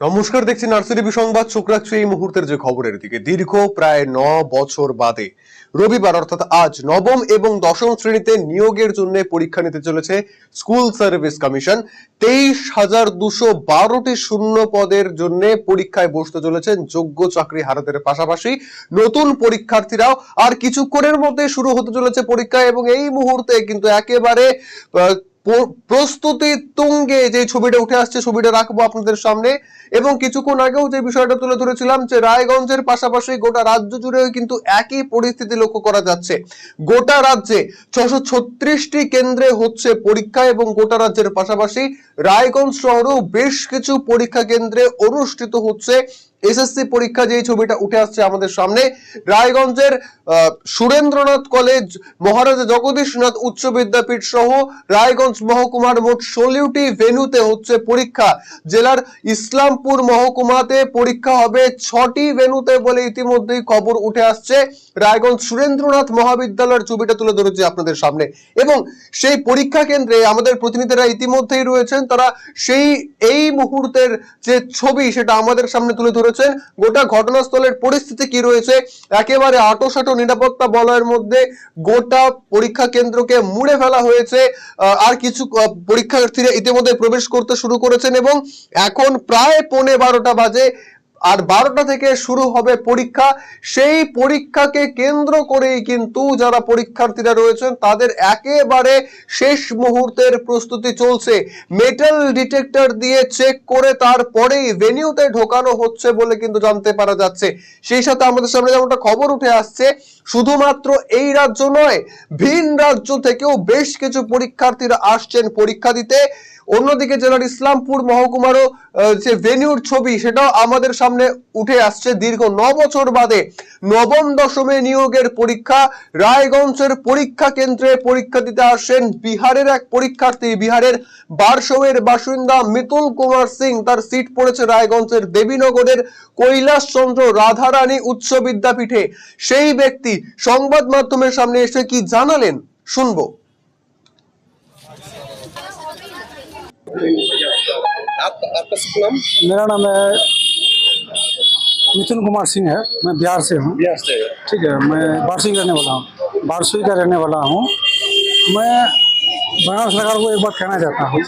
নমস্কার, দেখছি নার্সারি সংবাদ। চোখ রাখছে এই মুহূর্তের যে খবরের দিকে, দীর্ঘ প্রায় ন বছর বাদে রবিবার, অর্থাৎ আজ নবম এবং দশম শ্রেণীতে নিয়োগের জন্য পরীক্ষা নিতে চলেছে স্কুল সার্ভিস কমিশন। তেইশ হাজার দুশো বারোটি শূন্য পদের জন্য পরীক্ষায় বসতে চলেছেন যোগ্য চাকরি হারাতের পাশাপাশি নতুন পরীক্ষার্থীরাও, আর কিছুক্ষণের মধ্যে শুরু হতে চলেছে পরীক্ষা এবং এই মুহূর্তে কিন্তু একেবারে প্রস্তুতি তুঙ্গে যে ছবিটা উঠে আসছে, ছবিটা রাখব আপনাদের সামনে। এবং কিছুক্ষণ আগেও যে বিষয়টা তুলে ধরেছিলাম যে রায়গঞ্জের পাশাপাশি গোটা রাজ্য জুড়েও কিন্তু একই পরিস্থিতি লক্ষ্য করা যাচ্ছে। গোটা রাজ্যে ছশো ছত্রিশটি কেন্দ্রে হচ্ছে পরীক্ষা এবং গোটা রাজ্যের পাশাপাশি রায়গঞ্জ শহরেও বেশ কিছু পরীক্ষা কেন্দ্রে অনুষ্ঠিত হচ্ছে এসএসসি পরীক্ষা যে ছবিটা উঠে আসছে আমাদের সামনে, রায়গঞ্জের সুরেন্দ্রনাথ কলেজ, মহারাজা জগদীশনাথ উচ্চ বিদ্যাপীঠ সহ রায়গঞ্জ মহকুমার মোট ষোলোটি ভেন্যুতে হচ্ছে পরীক্ষা। জেলার ইসলামপুর মহকুমাতে পরীক্ষা হবে ছটি ভেন্যুতে বলে ইতিমধ্যেই খবর উঠে আসছে। রায়গঞ্জ সুরেন্দ্রনাথ মহাবিদ্যালয়ের ছবিটা তুলে ধরেছি আপনাদের সামনে। এবং সেই পরীক্ষা কেন্দ্রে আমাদের প্রতিনিধিরা ইতিমধ্যেই রয়েছেন, তারা সেই, এই মুহূর্তের যে ছবি, সেটা আমাদের সামনে তুলে ধরেছেন গোটা ঘটনাস্থলের পরিস্থিতি কি রয়েছে? একেবারে আটোসাটো নিরাপত্তা বলয়ের মধ্যে গোটা পরীক্ষা কেন্দ্রকে মুড়ে ফেলা হয়েছে। আর কিছু পরীক্ষার্থীরা ইতিমধ্যে প্রবেশ করতে শুরু করেছেন এবং এখন প্রায় পৌনে বারোটা বাজে। আর বারোটা থেকে শুরু হবে পরীক্ষা। সেই পরীক্ষাকে কেন্দ্র করেই কিন্তু যারা পরীক্ষার্থীরা রয়েছেন, তাদের একেবারে শেষ মুহূর্তের প্রস্তুতি চলছে। মেটাল ডিটেক্টর দিয়ে চেক করে তারপরেই ভেনিউতে ঢোকানো হচ্ছে বলে কিন্তু জানতে পারা যাচ্ছে। সেই সাথে আমাদের সামনে যেমনটা খবর উঠে আসছে, শুধুমাত্র এই রাজ্য নয়, ভিন রাজ্য থেকেও বেশ কিছু পরীক্ষার্থীরা আসছেন পরীক্ষা দিতে। অন্যদিকে জেলার ইসলামপুর মহকুমারও যে ভেনিউর ছবি, সেটাও আমাদের সামনে উঠে আসছে দীর্ঘ ন বছর বাদে। নবম দশমে নিয়োগের পরীক্ষা, রায়গঞ্জের পরীক্ষা কেন্দ্রে পরীক্ষা দিতে আসেন বিহারের এক পরীক্ষার্থী, বিহারের বারসৌয়ের বাসিন্দা মিতুল কুমার সিং। তার সিট পড়েছে রায়গঞ্জের দেবীনগরের কৈলাস চন্দ্র রাধারানী উচ্চ বিদ্যাপীঠে। সেই ব্যক্তি সংবাদ মাধ্যমের সামনে এসে কি জানালেন, শুনব। आप आपका शुभ नाम मेरा नाम है मिथुन कुमार सिंह है। मैं बिहार से हूँ। बिहार से। ठीक है मैं बारसुई रहने वाला हूँ। बारसुई का रहने वाला हूँ। मैं बंगाल सरकार को एक बार कहना चाहता हूँ।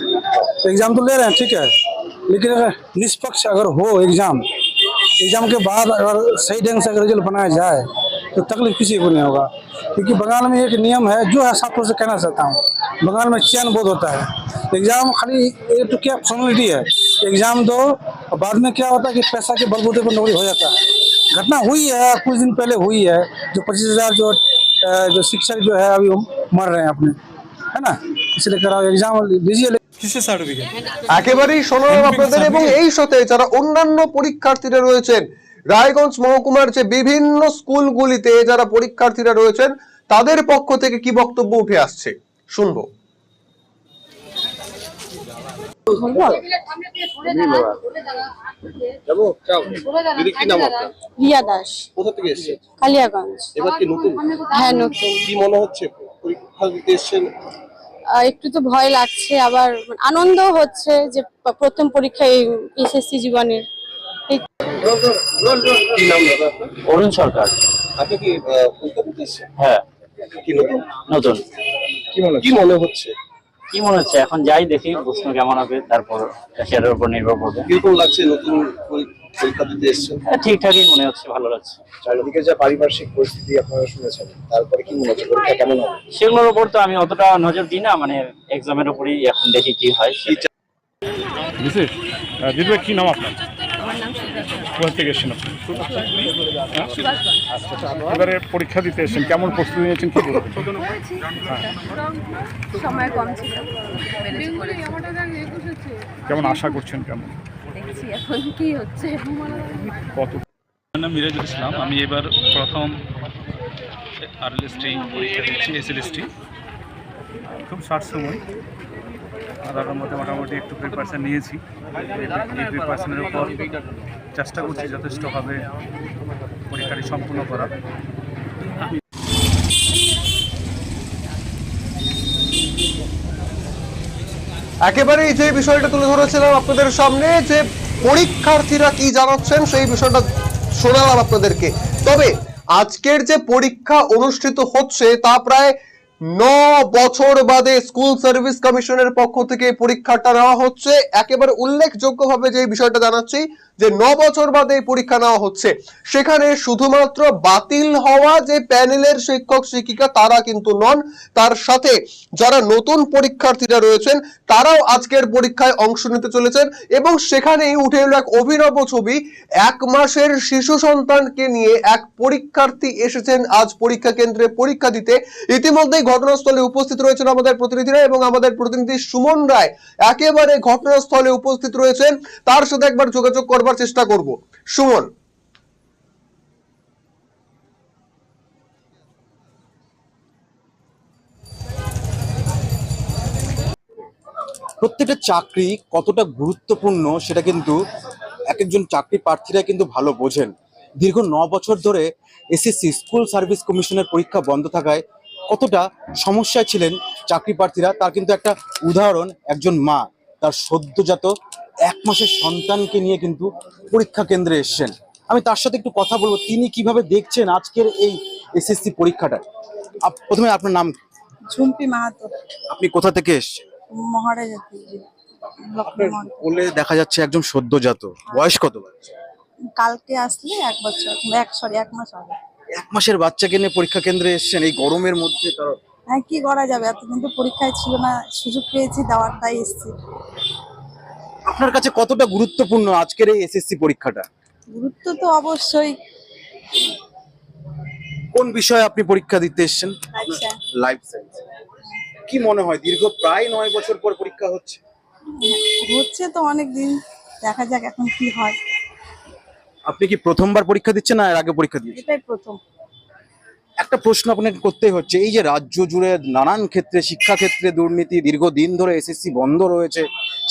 एग्ज़ाम तो ले रहे हैं ठीक है। लेकिन अगर निष्पक्ष अगर हो एग्ज़ाम एग्ज़ाम के बाद अगर सही ढंग से अगर रिज़ल्ट बनाया जाए तो तकलीफ़ किसी को नहीं होगा। क्योंकि बंगाल में एक नियम है जो है साफ़ तौर से कहना चाहता हूँ। बंगाल में चयन बोध होता है। एग्ज़ाम खाली ये तो क्या फॉर्मेलिटी है एग्ज़ाम दो और बाद में क्या होता है कि पैसा के बलबूते पर नौकरी हो जाता है घटना हुई है कुछ दिन पहले हुई है जो पच्चीस हजार जो अ, जो शिक्षक जो है अभी वो मर रहे हैं अपने है ना इसलिए कराओ एग्जाम दीजिए কিসের সার্টিফিকেট একেবারেই শোনালাম আপনাদের এবং এই সাথে যারা অন্যান্য পরীক্ষার্থীরা রয়েছেন রায়গঞ্জ মহকুমার যে বিভিন্ন স্কুলগুলিতে যারা পরীক্ষার্থীরা রয়েছেন তাদের পক্ষ থেকে কি বক্তব্য উঠে আসছে শুনবো রিয়া দাস। কোথা থেকে এসেছেন? কালিয়াগঞ্জ। এবার কি নতুন? হ্যাঁ নতুন। কি মনে হচ্ছে? পরীক্ষা দিতে এসেছেন? একটু তো ভয় লাগছে আবার আনন্দ হচ্ছে যে প্রথম পরীক্ষায় এসএসসি জীবনের অরুণ সরকার। আপনি কি আহ, পরীক্ষা দিতে এসেছেন? হ্যাঁ। কি নতুন? নতুন। কি মনে কি মনে হচ্ছে? কি মনে হচ্ছে? এখন যাই দেখি প্রশ্ন কেমন হবে তারপর সেটার উপর নির্ভর করবে। কীরকম লাগছে নতুন পরীক্ষা দিতে এসেছেন? হ্যাঁ, ঠিকঠাকই মনে হচ্ছে ভালো লাগছে। চারিদিকে যা পারিপার্শ্বিক পরিস্থিতি আপনারা শুনেছেন তারপরে কি মনে হচ্ছে পরীক্ষা কেমন হবে? সেগুলোর উপর তো আমি অতটা নজর দিই না মানে এক্সামের উপরই এখন দেখি কি হয় সেটাই। বিশেষ দিদি কি নাম আপনার? কোথা থেকে এসেছেন আপনি? হ্যাঁ? এবারে পরীক্ষা দিতে এসেছেন। কেমন প্রস্তুতি নিয়েছেন কি বলবেন? সময় কম ছিল। কেমন আশা করছেন? কেমন? এখন কি হচ্ছে। কত? নাম মিরাজুল ইসলাম। আমি এবার প্রথম আরএলএসটি পরীক্ষা দিচ্ছি এসএলএসটি খুব শর্ট সময়। আধার মধ্যে মোটামুটি একটু প্রিপারেশান নিয়েছি। এই প্রিপারেশনের উপর চেষ্টা করছি যথেষ্টভাবে পরীক্ষাটি সম্পূর্ণ করা একেবারেই যে বিষয়টা তুলে ধরেছিলাম আপনাদের সামনে, যে পরীক্ষার্থীরা কি জানাচ্ছেন সেই বিষয়টা শোনালাম আপনাদেরকে। তবে আজকের যে পরীক্ষা অনুষ্ঠিত হচ্ছে, তা প্রায় ন বছর বাদে স্কুল সার্ভিস কমিশনের পক্ষ থেকে পরীক্ষাটা নেওয়া হচ্ছে। একেবারে উল্লেখযোগ্যভাবে যে বিষয়টা জানাচ্ছি, যে ন বছর বাদে পরীক্ষা নেওয়া হচ্ছে। সেখানে শুধুমাত্র বাতিল হওয়া যে প্যানেলের শিক্ষক, শিক্ষিকা, তারা কিন্তু নন। তার সাথে যারা নতুন পরীক্ষার্থীরা রয়েছেন, তারাও আজকের পরীক্ষায় অংশ নিতে চলেছেন এবং সেখানেই উঠে এলো এক অভিনব ছবি। এক মাসের শিশু সন্তানকে নিয়ে এক পরীক্ষার্থী এসেছেন আজ পরীক্ষা কেন্দ্রে পরীক্ষা দিতে। ইতিমধ্যেই ঘটনাস্থলে উপস্থিত রয়েছেন আমাদের প্রতিনিধিরা এবং আমাদের প্রতিনিধি সুমন রায় একেবারে ঘটনাস্থলে উপস্থিত রয়েছেন। তার সাথে একবার যোগাযোগ করবার চেষ্টা করব। সুমন। প্রত্যেকটা চাকরি কতটা গুরুত্বপূর্ণ সেটা কিন্তু এক একজন চাকরি প্রার্থীরা কিন্তু ভালো বোঝেন। দীর্ঘ ন বছর ধরে এসএসসি, স্কুল সার্ভিস কমিশনের পরীক্ষা বন্ধ থাকায় কতটা সমস্যায় ছিলেন চাকরি প্রার্থীরা তার কিন্তু একটা উদাহরণ একজন মা তার সদ্যজাত এক মাসের সন্তানকে নিয়ে কিন্তু পরীক্ষা কেন্দ্রে এসছেন। আমি তার সাথে একটু কথা বলব তিনি কীভাবে দেখছেন আজকের এই এসএসসি পরীক্ষাটা? প্রথমে আপনার নাম ঝুম্পি মাহাতো। আপনি কোথা থেকে এসছেন? মহারাজা। বলে দেখা যাচ্ছে একজন সদ্যজাত। বয়স কত? কালকে আসলে এক বছর এক সরি এক মাস হবে। এক মাসের বাচ্চাকে নিয়ে পরীক্ষা কেন্দ্রে এসেছেন এই গরমের মধ্যে তারা হ্যাঁ কি করা যাবে? এতদিন তো পরীক্ষায় ছিল না সুযোগ পেয়েছি দেওয়ার তাই এসছি। আপনার কাছে কতটা গুরুত্বপূর্ণ আজকের এই এসএসসি পরীক্ষাটা? গুরুত্ব তো অবশ্যই। কোন বিষয়ে আপনি পরীক্ষা দিতে এসেছেন? লাইফ সায়েন্স কি মনে হয় দীর্ঘ প্রায় নয় বছর পর পরীক্ষা হচ্ছে? হচ্ছে তো অনেক দিন দেখা যাক এখন কি হয়। আপনি কি প্রথমবার পরীক্ষা দিচ্ছেন না এর আগে পরীক্ষা দিয়েছেন? এটাই প্রথম। একটা প্রশ্ন আপনাকে করতেই হচ্ছে এই যে রাজ্য জুড়ে নানান ক্ষেত্রে শিক্ষা ক্ষেত্রে দুর্নীতি দীর্ঘদিন ধরে এসএসসি বন্ধ রয়েছে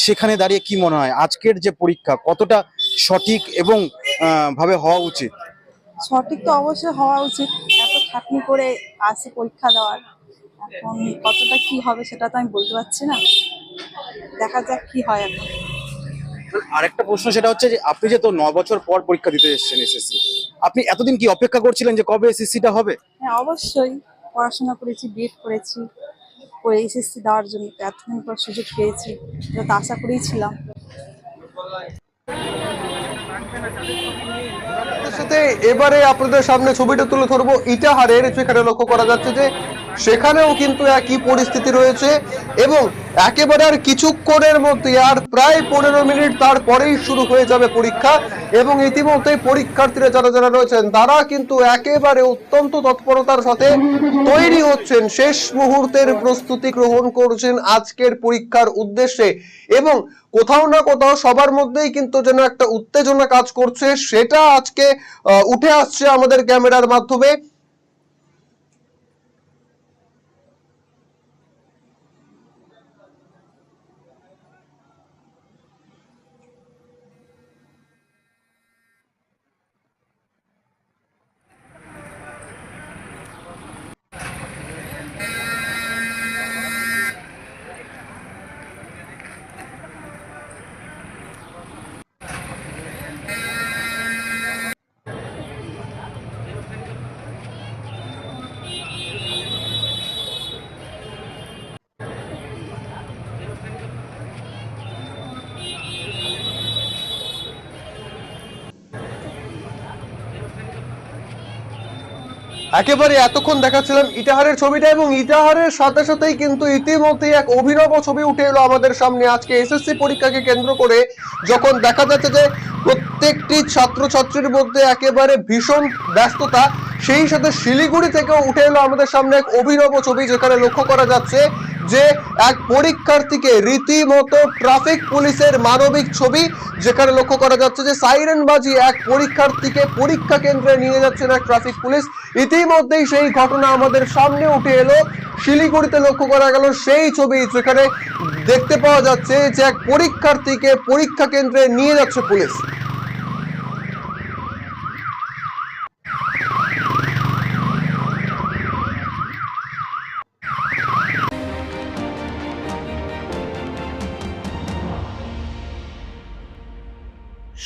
সেখানে দাঁড়িয়ে কি মনে হয়? আজকের যে পরীক্ষা কতটা সঠিক এবং ভাবে হওয়া উচিত? সঠিক তো অবশ্যই হওয়া উচিত। এত খাটনি করে আসে পরীক্ষা দেওয়ার এখন কতটা কি হবে সেটা তো আমি বলতে পারছি না। দেখা যাক কি হয় এখন। আরেকটা প্রশ্ন সেটা হচ্ছে যে আপনি যে তো ন বছর পর পরীক্ষা দিতে এসেছেন এসএসসি আপনি এতদিন কি অপেক্ষা করছিলেন যে কবে এসএসসিটা হবে? হ্যাঁ অবশ্যই। পড়াশোনা করেছি বিএড করেছি করে এসএসসি দেওয়ার জন্য এতদিন পর সুযোগ পেয়েছি এটা তো আশা করেই ছিলাম। সাথে এবারে আপনাদের সামনে ছবিটা তুলে ধরবো। ইটাহারের যেখানে লক্ষ্য করা যাচ্ছে যে সেখানেও কিন্তু একই পরিস্থিতি রয়েছে এবং একেবারে আর কিছুক্ষণের মধ্যে আর প্রায় পনেরো মিনিট তারপরেই শুরু হয়ে যাবে পরীক্ষা এবং ইতিমধ্যেই পরীক্ষার্থীরা যারা যারা রয়েছেন, তারা কিন্তু একেবারে অত্যন্ত তৎপরতার সাথে তৈরি হচ্ছেন। শেষ মুহূর্তের প্রস্তুতি গ্রহণ করছেন আজকের পরীক্ষার উদ্দেশ্যে এবং কোথাও না কোথাও সবার মধ্যেই কিন্তু যেন একটা উত্তেজনা কাজ করছে, সেটা আজকে উঠে আসছে আমাদের ক্যামেরার মাধ্যমে। একেবারে এতক্ষণ দেখাচ্ছিলাম ইটাহারের ছবিটা এবং ইটাহারের সাথে সাথেই কিন্তু ইতিমধ্যেই এক অভিনব ছবি উঠে এলো আমাদের সামনে। আজকে এসএসসি পরীক্ষাকে কেন্দ্র করে যখন দেখা যাচ্ছে যে প্রত্যেকটি ছাত্রছাত্রীর মধ্যে একেবারে ভীষণ ব্যস্ততা, সেই সাথে শিলিগুড়ি থেকেও উঠে এলো আমাদের সামনে এক অভিনব ছবি যেখানে লক্ষ্য করা যাচ্ছে যে এক পরীক্ষার্থীকে রীতিমতো ট্রাফিক পুলিশের মানবিক ছবি, যেখানে লক্ষ্য করা যাচ্ছে যে সাইরেন বাজি এক পরীক্ষার্থীকে পরীক্ষা কেন্দ্রে নিয়ে যাচ্ছেন এক ট্রাফিক পুলিশ ইতিমধ্যেই সেই ঘটনা আমাদের সামনে উঠে এলো। শিলিগুড়িতে লক্ষ্য করা গেল সেই ছবি, যেখানে দেখতে পাওয়া যাচ্ছে যে এক পরীক্ষার্থীকে পরীক্ষা কেন্দ্রে নিয়ে যাচ্ছে পুলিশ